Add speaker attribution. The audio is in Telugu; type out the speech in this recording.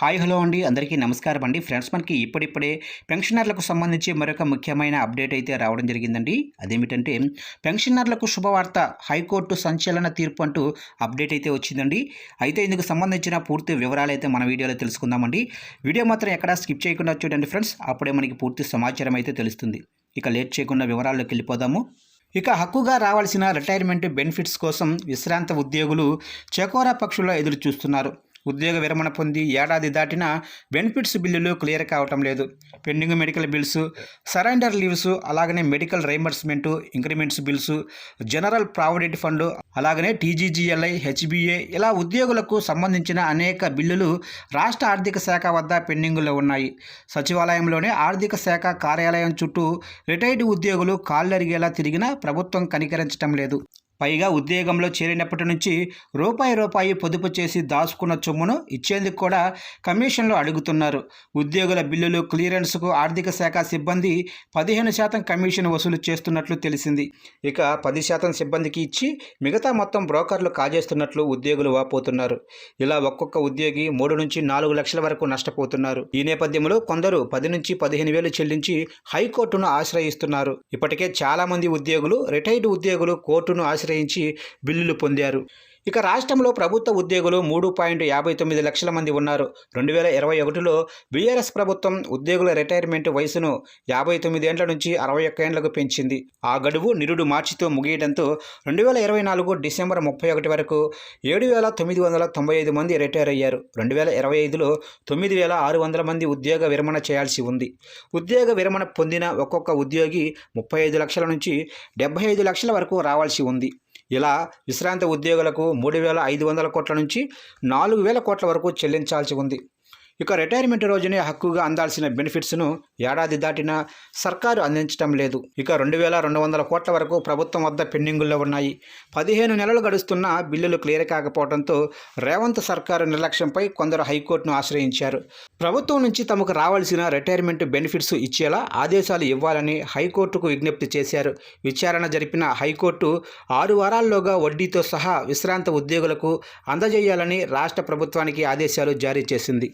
Speaker 1: హాయ్ హలో అండి. అందరికీ నమస్కారం అండి. ఫ్రెండ్స్ మనకి ఇప్పుడిప్పుడే పెన్షనర్లకు సంబంధించి మరొక ముఖ్యమైన అప్డేట్ అయితే రావడం జరిగిందండి. అదేమిటంటే పెన్షనర్లకు శుభవార్త హైకోర్టు సంచలన తీర్పు అంటూ అప్డేట్ అయితే వచ్చిందండి. అయితే ఇందుకు సంబంధించిన పూర్తి వివరాలు అయితే మన వీడియోలో తెలుసుకుందామండి. వీడియో మాత్రం ఎక్కడా స్కిప్ చేయకుండా చూడండి ఫ్రెండ్స్. అప్పుడే మనకి పూర్తి సమాచారం అయితే తెలుస్తుంది. ఇక లేట్ చేయకుండా వివరాల్లోకి వెళ్ళిపోదాము. ఇక హక్కుగా రావాల్సిన రిటైర్మెంట్ బెనిఫిట్స్ కోసం విశ్రాంత ఉద్యోగులు చకోరా పక్షుల్లో ఎదురు చూస్తున్నారు ఉద్యోగ విరమణ పొంది ఏడాది దాటిన బెనిఫిట్స్ బిల్లులు క్లియర్ కావటం లేదు. Pending medical bills surrender leaves అలాగనే medical reimbursement increments bills general provident fund అలాగనే టీజీజీఎల్ఐ హెచ్బిఏ ఇలా ఉద్యోగులకు సంబంధించిన అనేక బిల్లులు రాష్ట్ర ఆర్థిక శాఖ వద్ద పెండింగులో ఉన్నాయి. సచివాలయంలోనే ఆర్థిక శాఖ కార్యాలయం చుట్టూ రిటైర్డ్ ఉద్యోగులు కాళ్ళరిగేలా తిరిగినా ప్రభుత్వం కనికరించడం లేదు. పైగా ఉద్యోగంలో చేరినప్పటి నుంచి రూపాయి రూపాయి పొదుపు చేసి దాచుకున్న సొమ్మును ఇచ్చేందుకు కూడా కమిషన్లు అడుగుతున్నారు. ఉద్యోగుల బిల్లులు క్లియరెన్స్కు ఆర్థిక శాఖ సిబ్బంది పదిహేను శాతం కమిషన్ వసూలు చేస్తున్నట్లు తెలిసింది. ఇక పది శాతం సిబ్బందికి ఇచ్చి మిగతా మొత్తం బ్రోకర్లు కాజేస్తున్నట్లు ఉద్యోగులు వాపోతున్నారు. ఇలా ఒక్కొక్క ఉద్యోగి మూడు నుంచి నాలుగు లక్షల వరకు నష్టపోతున్నారు. ఈ నేపథ్యంలో కొందరు పది నుంచి పదిహేను వేలు చెల్లించి హైకోర్టును ఆశ్రయిస్తున్నారు. ఇప్పటికే చాలామంది ఉద్యోగులు రిటైర్డ్ ఉద్యోగులు కోర్టును ఆశ్రయించి బిల్లులు పొందారు. ఇక రాష్ట్రంలో ప్రభుత్వ ఉద్యోగులు మూడు పాయింట్ యాభై తొమ్మిది లక్షల మంది ఉన్నారు. రెండు వేల ఇరవై ఒకటిలో బీఆర్ఎస్ ప్రభుత్వం ఉద్యోగుల రిటైర్మెంట్ వయసును యాభై తొమ్మిది ఏండ్ల నుంచి అరవై ఒక్క ఏండ్లకు పెంచింది. ఆ గడువు నిరుడు మార్చితో ముగియడంతో రెండు వేల ఇరవై నాలుగు డిసెంబర్ ముప్పై ఒకటి వరకు ఏడు వేల తొమ్మిది వందల తొంభై ఐదు మంది రిటైర్ అయ్యారు. రెండు వేల ఇరవై ఐదులో తొమ్మిది వేల ఆరు వందల మంది ఉద్యోగ విరమణ చేయాల్సి ఉంది. ఉద్యోగ విరమణ పొందిన ఒక్కొక్క ఉద్యోగి ముప్పై ఐదు లక్షల నుంచి డెబ్బై ఐదు లక్షల వరకు రావాల్సి ఉంది. ఇలా విశ్రాంత ఉద్యోగులకు మూడు వేల ఐదు వందల కోట్ల నుంచి నాలుగు వేల కోట్ల వరకు చెల్లించాల్సి ఉంది. ఇక రిటైర్మెంట్ రోజునే హక్కుగా అందాల్సిన బెనిఫిట్స్ను ఏడాది దాటినా సర్కారు అందించడం లేదు. ఇక రెండు వేల రెండు వందల కోట్ల వరకు ప్రభుత్వం వద్ద పెండింగుల్లో ఉన్నాయి. పదిహేను నెలలు గడుస్తున్నా బిల్లులు క్లియర్ కాకపోవడంతో రేవంత్ సర్కారు నిర్లక్ష్యంపై కొందరు హైకోర్టును ఆశ్రయించారు. ప్రభుత్వం నుంచి తమకు రావాల్సిన రిటైర్మెంట్ బెనిఫిట్స్ ఇచ్చేలా ఆదేశాలు ఇవ్వాలని హైకోర్టుకు విజ్ఞప్తి చేశారు. విచారణ జరిపిన హైకోర్టు ఆరు వారాల్లోగా వడ్డీతో సహా విశ్రాంత ఉద్యోగులకు అందజేయాలని రాష్ట్ర ప్రభుత్వానికి ఆదేశాలు జారీ చేసింది.